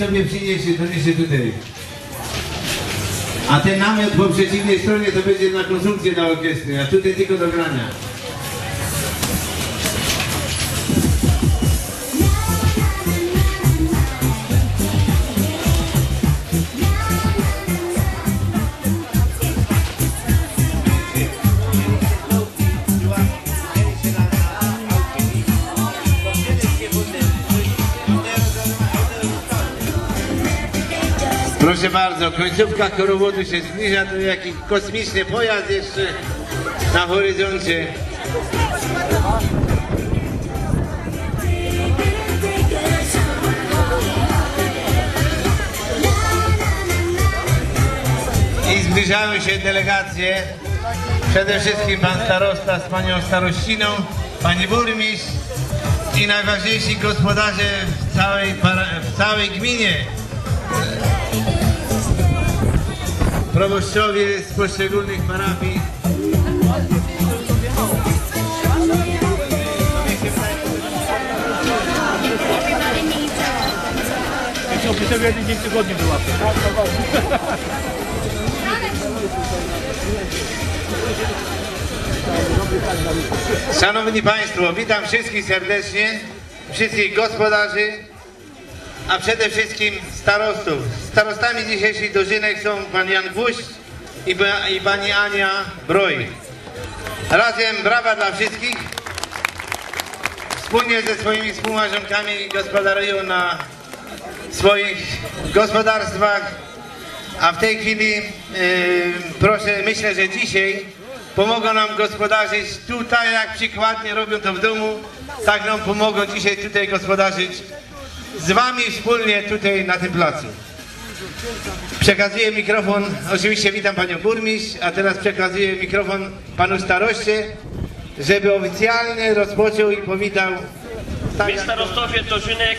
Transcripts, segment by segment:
niech sobie przyniesie, doniesie tutaj. A ten namiot po przeciwnej stronie to będzie na konsumpcję na orkiestrę, a tutaj tylko do grania. Proszę bardzo, końcówka korowodu się zbliża, to jakiś kosmiczny pojazd jeszcze na horyzoncie. I zbliżają się delegacje. Przede wszystkim pan starosta z panią starościną, pani burmistrz i najważniejsi gospodarze w całej, w całej gminie. Proboszczowie z poszczególnych parafii. Szanowni Państwo, witam wszystkich serdecznie, wszystkich gospodarzy, a przede wszystkim starostów. Starostami dzisiejszych dożynek są pan Jan Gwóźdź i, i pani Ania Broj. Razem brawa dla wszystkich. Wspólnie ze swoimi współmarzonkami gospodarują na swoich gospodarstwach, a w tej chwili yy, proszę, myślę, że dzisiaj pomogą nam gospodarzyć tutaj, jak przykładnie robią to w domu, tak nam pomogą dzisiaj tutaj gospodarzyć z Wami wspólnie tutaj na tym placu. Przekazuję mikrofon, oczywiście witam Panią Burmistrz, a teraz przekazuję mikrofon Panu Staroście, żeby oficjalnie rozpoczął i powitał tak, My starostowie Dożynek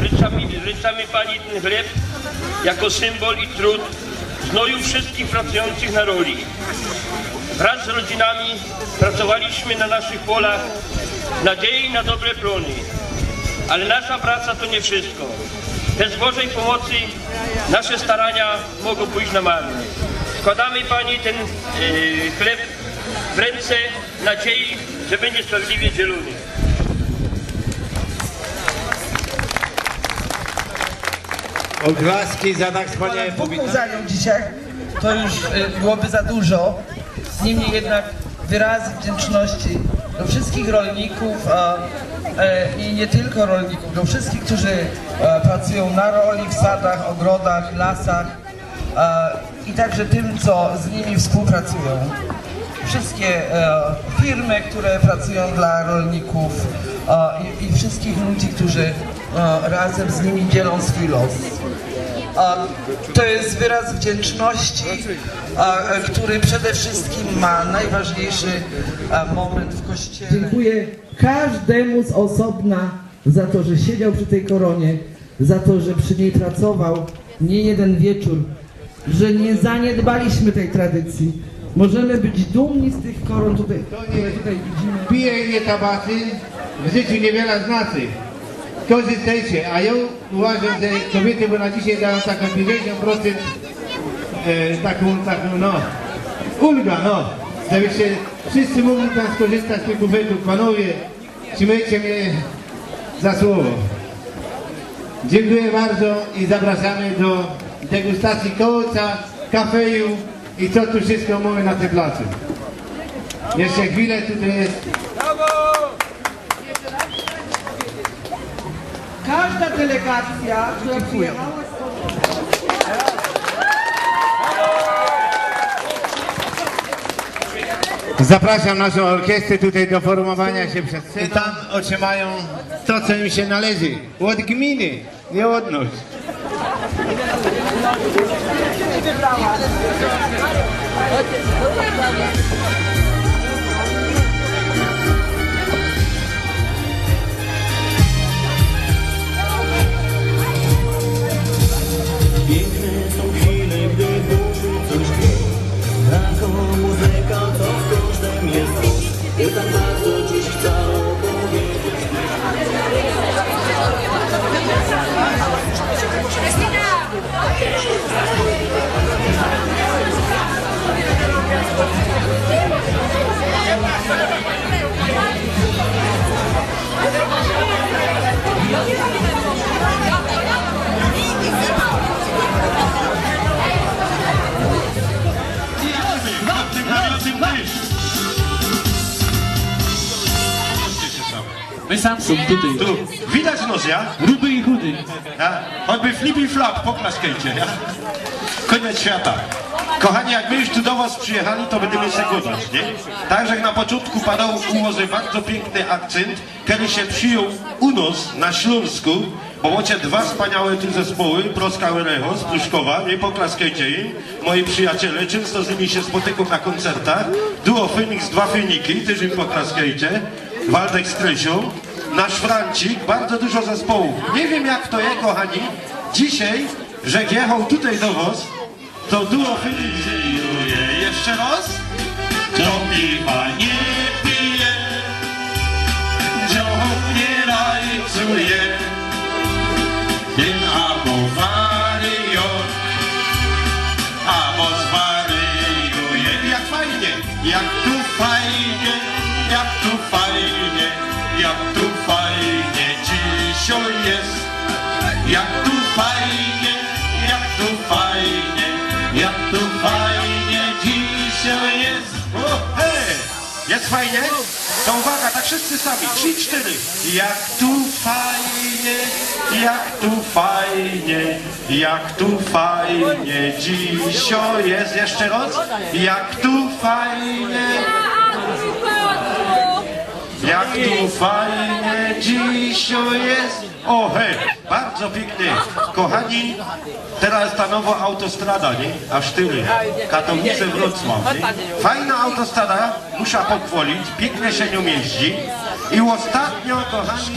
życzamy, życzamy Pani ten chleb jako symbol i trud znoju wszystkich pracujących na roli. Wraz z rodzinami pracowaliśmy na naszych polach nadziei na dobre plony. Ale nasza praca to nie wszystko. Bez Bożej pomocy nasze starania mogą pójść na marne. Składamy Pani ten e, chleb w ręce w nadziei, że będzie sprawiedliwie dzielony. oklaski za tak wspaniałe mu powitanie. zajął dzisiaj, to już y, byłoby za dużo. Niemniej jednak wyrazy wdzięczności do wszystkich rolników a, i nie tylko rolników, do wszystkich, którzy e, pracują na roli, w sadach, ogrodach, lasach e, i także tym, co z nimi współpracują. Wszystkie e, firmy, które pracują dla rolników e, i, wszystkich ludzi, którzy e, razem z nimi dzielą swój los. To jest wyraz wdzięczności, e, który przede wszystkim ma najważniejszy moment w kościele. Dziękuję każdemu z osobna za to, że siedział przy tej koronie, za to, że przy niej pracował nie jeden wieczór, że nie zaniedbaliśmy tej tradycji. Możemy być dumni z tych koron, tutaj, które tutaj widzimy. Pije nie tabacy, w życiu niewiele znaczy. Korzystajcie, a ja uważam, że kobiety, bo na dzisiaj dają taką 50% e, taką, taką, no, ulga, no, żebyście wszyscy mogli tam skorzystać z tych bufetów. Panowie, trzymajcie mnie za słowo. Dziękuję bardzo i zapraszamy do degustacji kołca, kafeju i co tu wszystko mamy na tym placu. Jeszcze chwilę tutaj jest. Każda delegacja, która przyjechała Zapraszam naszą orkiestrę tutaj do formowania się przed sceną. I tam otrzymają to, co im się należy. Od gminy, nie od nas. My Samsung tutaj. Tu, widać nos, ja? Gruby i chudy. ja? Choćby flip i flap, poklaskajcie, ja? Koniec świata. Kochani, jak my już tu do was przyjechali, to będziemy się godzić, nie? Także jak na początku padał ułoży bardzo piękny akcent, kiedy się przyjął u nas na Śląsku, bo macie dwa wspaniałe tu zespoły, Proska Recho z Pruszkowa, nie poklaskajcie im, moi przyjaciele, często z nimi się spotykam na koncertach, duo Phoenix, dwa Feniki, też im poklaskajcie, Waldek z Krysią, nasz Francik, bardzo dużo zespołów. Nie wiem jak to jest, kochani, dzisiaj, że jechał tutaj do was, to duo. Jeszcze raz? To piwa fajnie? To uwaga, tak wszyscy sami. Trzy, cztery. Jak tu fajnie, jak tu fajnie, jak tu fajnie dzisiaj jest. Jeszcze raz. Jak tu fajnie, jak tu fajnie dzisiaj jest. O hej, bardzo pięknie. Kochani, teraz ta nowa autostrada, nie? Aż tyle. Katowice Wrocław, nie? Fajna autostrada, muszę pochwalić, pięknie się nią jeździ. I ostatnio, kochani,